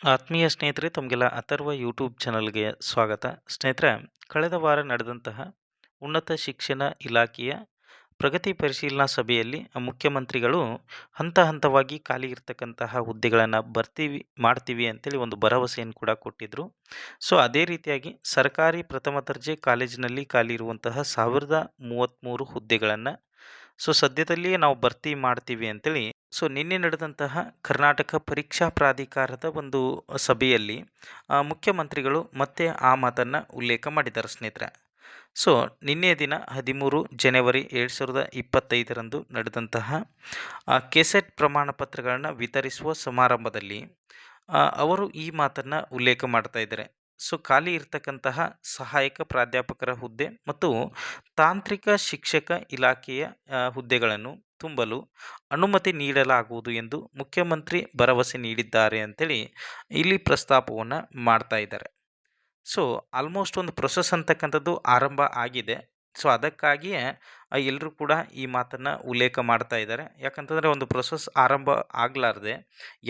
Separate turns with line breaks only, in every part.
ಆತ್ಮೀಯ ಸ್ನೇಹಿತರೆ, ತಮಗೆಲ್ಲ ಅಥರ್ವ ಯೂಟ್ಯೂಬ್ ಚಾನಲ್ಗೆ ಸ್ವಾಗತ. ಸ್ನೇಹಿತರೆ, ಕಳೆದ ವಾರ ನಡೆದಂತಹ ಉನ್ನತ ಶಿಕ್ಷಣ ಇಲಾಖೆಯ ಪ್ರಗತಿ ಪರಿಶೀಲನಾ ಸಭೆಯಲ್ಲಿ ಮುಖ್ಯಮಂತ್ರಿಗಳು ಹಂತ ಹಂತವಾಗಿ ಖಾಲಿ ಇರ್ತಕ್ಕಂತಹ ಹುದ್ದೆಗಳನ್ನು ಬರ್ತೀವಿ, ಮಾಡ್ತೀವಿ ಅಂತೇಳಿ ಒಂದು ಭರವಸೆಯನ್ನು ಕೂಡ ಕೊಟ್ಟಿದ್ದರು ಸೊ, ಅದೇ ರೀತಿಯಾಗಿ ಸರ್ಕಾರಿ ಪ್ರಥಮ ದರ್ಜೆ ಕಾಲೇಜಿನಲ್ಲಿ ಖಾಲಿ ಇರುವಂತಹ ಸಾವಿರದ ಮೂವತ್ತ್ಮೂರು ಹುದ್ದೆಗಳನ್ನು ಸೊ, ಸದ್ಯದಲ್ಲಿಯೇ ನಾವು ಭರ್ತಿ ಮಾಡ್ತೀವಿ ಅಂತೇಳಿ ಸೊ, ನಿನ್ನೆ ನಡೆದಂತಹ ಕರ್ನಾಟಕ ಪರೀಕ್ಷಾ ಪ್ರಾಧಿಕಾರದ ಒಂದು ಸಭೆಯಲ್ಲಿ ಮುಖ್ಯಮಂತ್ರಿಗಳು ಮತ್ತೆ ಆ ಮಾತನ್ನು ಉಲ್ಲೇಖ ಮಾಡಿದ್ದಾರೆ ಸ್ನೇಹಿತರೆ. ಸೊ, ನಿನ್ನೆ ದಿನ ಹದಿಮೂರು ಜನವರಿ ಎರಡು ಸಾವಿರದ ಇಪ್ಪತ್ತೈದರಂದು ನಡೆದಂತಹ ಕೆಸೆಟ್ ಪ್ರಮಾಣ ಪತ್ರಗಳನ್ನು ವಿತರಿಸುವ ಸಮಾರಂಭದಲ್ಲಿ ಅವರು ಈ ಮಾತನ್ನು ಉಲ್ಲೇಖ ಮಾಡ್ತಾ ಇದ್ದಾರೆ. ಸೊ, ಖಾಲಿ ಇರತಕ್ಕಂತಹ ಸಹಾಯಕ ಪ್ರಾಧ್ಯಾಪಕರ ಹುದ್ದೆ ಮತ್ತು ತಾಂತ್ರಿಕ ಶಿಕ್ಷಕ ಇಲಾಖೆಯ ಹುದ್ದೆಗಳನ್ನು ತುಂಬಲು ಅನುಮತಿ ನೀಡಲಾಗುವುದು ಎಂದು ಮುಖ್ಯಮಂತ್ರಿ ಭರವಸೆ ನೀಡಿದ್ದಾರೆ ಅಂತೇಳಿ ಇಲ್ಲಿ ಪ್ರಸ್ತಾಪವನ್ನು ಮಾಡ್ತಾ ಇದ್ದಾರೆ. ಸೊ ಆಲ್ಮೋಸ್ಟ್ ಒಂದು ಪ್ರೊಸೆಸ್ ಅಂತಕ್ಕಂಥದ್ದು ಆರಂಭ ಆಗಿದೆ. ಸೊ ಅದಕ್ಕಾಗಿಯೇ ಎಲ್ಲರೂ ಕೂಡ ಈ ಮಾತನ್ನು ಉಲ್ಲೇಖ ಮಾಡ್ತಾ ಇದ್ದಾರೆ. ಯಾಕಂತಂದರೆ ಒಂದು ಪ್ರೊಸೆಸ್ ಆರಂಭ ಆಗಲಾರ್ದೆ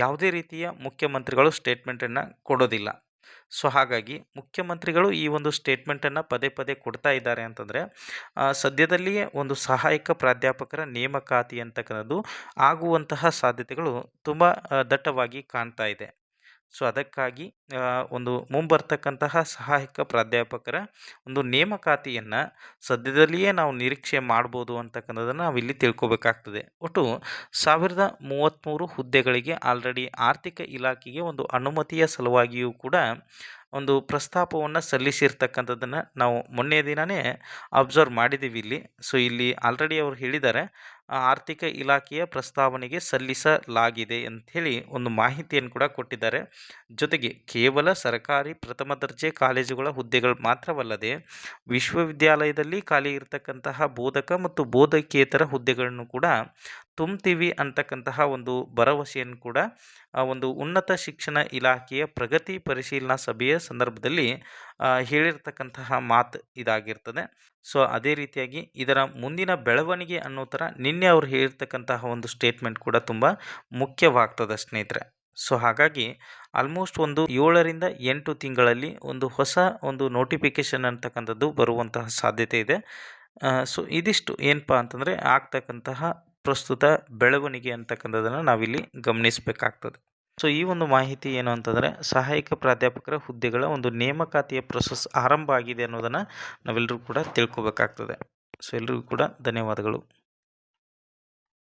ಯಾವುದೇ ರೀತಿಯ ಮುಖ್ಯಮಂತ್ರಿಗಳು ಸ್ಟೇಟ್ಮೆಂಟನ್ನು ಕೊಡೋದಿಲ್ಲ. ಸೊ, ಹಾಗಾಗಿ ಮುಖ್ಯಮಂತ್ರಿಗಳು ಈ ಒಂದು ಸ್ಟೇಟ್ಮೆಂಟನ್ನು ಪದೇ ಪದೇ ಕೊಡ್ತಾ ಇದ್ದಾರೆ ಅಂತಂದರೆ ಸದ್ಯದಲ್ಲಿಯೇ ಒಂದು ಸಹಾಯಕ ಪ್ರಾಧ್ಯಾಪಕರ ನೇಮಕಾತಿ ಅಂತಕ್ಕಂಥದ್ದು ಆಗುವಂತಹ ಸಾಧ್ಯತೆಗಳು ತುಂಬ ದಟ್ಟವಾಗಿ ಕಾಣ್ತಾ ಇದೆ. ಸೊ, ಅದಕ್ಕಾಗಿ ಒಂದು ಮುಂಬರ್ತಕ್ಕಂತಹ ಸಹಾಯಕ ಪ್ರಾಧ್ಯಾಪಕರ ಒಂದು ನೇಮಕಾತಿಯನ್ನು ಸದ್ಯದಲ್ಲಿಯೇ ನಾವು ನಿರೀಕ್ಷೆ ಮಾಡ್ಬೋದು ಅಂತಕ್ಕಂಥದ್ದನ್ನು ನಾವಿಲ್ಲಿ ತಿಳ್ಕೊಬೇಕಾಗ್ತದೆ. ಒಟ್ಟು ಸಾವಿರದ ಮೂವತ್ತ್ಮೂರು ಹುದ್ದೆಗಳಿಗೆ ಆಲ್ರೆಡಿ ಆರ್ಥಿಕ ಇಲಾಖೆಗೆ ಒಂದು ಅನುಮತಿಯ ಸಲುವಾಗಿಯೂ ಕೂಡ ಒಂದು ಪ್ರಸ್ತಾಪವನ್ನು ಸಲ್ಲಿಸಿರ್ತಕ್ಕಂಥದ್ದನ್ನು ನಾವು ಮೊನ್ನೆ ದಿನವೇ ಅಬ್ಸರ್ವ್ ಮಾಡಿದ್ದೀವಿ ಇಲ್ಲಿ. ಸೊ, ಇಲ್ಲಿ ಆಲ್ರೆಡಿ ಅವರು ಹೇಳಿದ್ದಾರೆ. ಆರ್ಥಿಕ ಇಲಾಖೆಯ ಪ್ರಸ್ತಾವನೆಗೆ ಸಲ್ಲಿಸಲಾಗಿದೆ ಅಂಥೇಳಿ ಒಂದು ಮಾಹಿತಿಯನ್ನು ಕೂಡ ಕೊಟ್ಟಿದ್ದಾರೆ. ಜೊತೆಗೆ ಕೇವಲ ಸರ್ಕಾರಿ ಪ್ರಥಮ ದರ್ಜೆ ಕಾಲೇಜುಗಳ ಹುದ್ದೆಗಳು ಮಾತ್ರವಲ್ಲದೆ ವಿಶ್ವವಿದ್ಯಾಲಯದಲ್ಲಿ ಖಾಲಿ ಇರತಕ್ಕಂತಹ ಬೋಧಕ ಮತ್ತು ಬೋಧಕೇತರ ಹುದ್ದೆಗಳನ್ನು ಕೂಡ ತುಂಬ್ತೀವಿ ಅಂತಕ್ಕಂತಹ ಒಂದು ಭರವಸೆಯನ್ನು ಕೂಡ ಒಂದು ಉನ್ನತ ಶಿಕ್ಷಣ ಇಲಾಖೆಯ ಪ್ರಗತಿ ಪರಿಶೀಲನಾ ಸಭೆಯ ಸಂದರ್ಭದಲ್ಲಿ ಹೇಳಿರ್ತಕ್ಕಂತಹ ಮಾತು ಇದಾಗಿರ್ತದೆ. ಸೊ, ಅದೇ ರೀತಿಯಾಗಿ ಇದರ ಮುಂದಿನ ಬೆಳವಣಿಗೆ ಅನ್ನೋ ಥರ ನಿನ್ನೆ ಅವ್ರು ಹೇಳಿರ್ತಕ್ಕಂತಹ ಒಂದು ಸ್ಟೇಟ್ಮೆಂಟ್ ಕೂಡ ತುಂಬ ಮುಖ್ಯವಾಗ್ತದೆ ಸ್ನೇಹಿತರೆ. ಸೊ, ಹಾಗಾಗಿ ಆಲ್ಮೋಸ್ಟ್ ಒಂದು ಏಳರಿಂದ ಎಂಟು ತಿಂಗಳಲ್ಲಿ ಒಂದು ಹೊಸ ಒಂದು ನೋಟಿಫಿಕೇಷನ್ ಅಂತಕ್ಕಂಥದ್ದು ಬರುವಂತಹ ಸಾಧ್ಯತೆ ಇದೆ. ಸೊ, ಇದಿಷ್ಟು ಏನಪ್ಪ ಅಂತಂದರೆ ಆಗ್ತಕ್ಕಂತಹ ಪ್ರಸ್ತುತ ಬೆಳವಣಿಗೆ ಅಂತಕ್ಕಂಥದ್ದನ್ನು ನಾವಿಲ್ಲಿ ಗಮನಿಸಬೇಕಾಗ್ತದೆ. ಸೊ ಈ ಒಂದು ಮಾಹಿತಿ ಏನು ಅಂತಂದರೆ ಸಹಾಯಕ ಪ್ರಾಧ್ಯಾಪಕರ ಹುದ್ದೆಗಳ ಒಂದು ನೇಮಕಾತಿಯ ಪ್ರೊಸೆಸ್ ಆರಂಭ ಆಗಿದೆ ಅನ್ನೋದನ್ನು ನಾವೆಲ್ಲರೂ ಕೂಡ ತಿಳ್ಕೊಬೇಕಾಗ್ತದೆ. ಸೊ ಎಲ್ಲರಿಗೂ ಕೂಡ ಧನ್ಯವಾದಗಳು.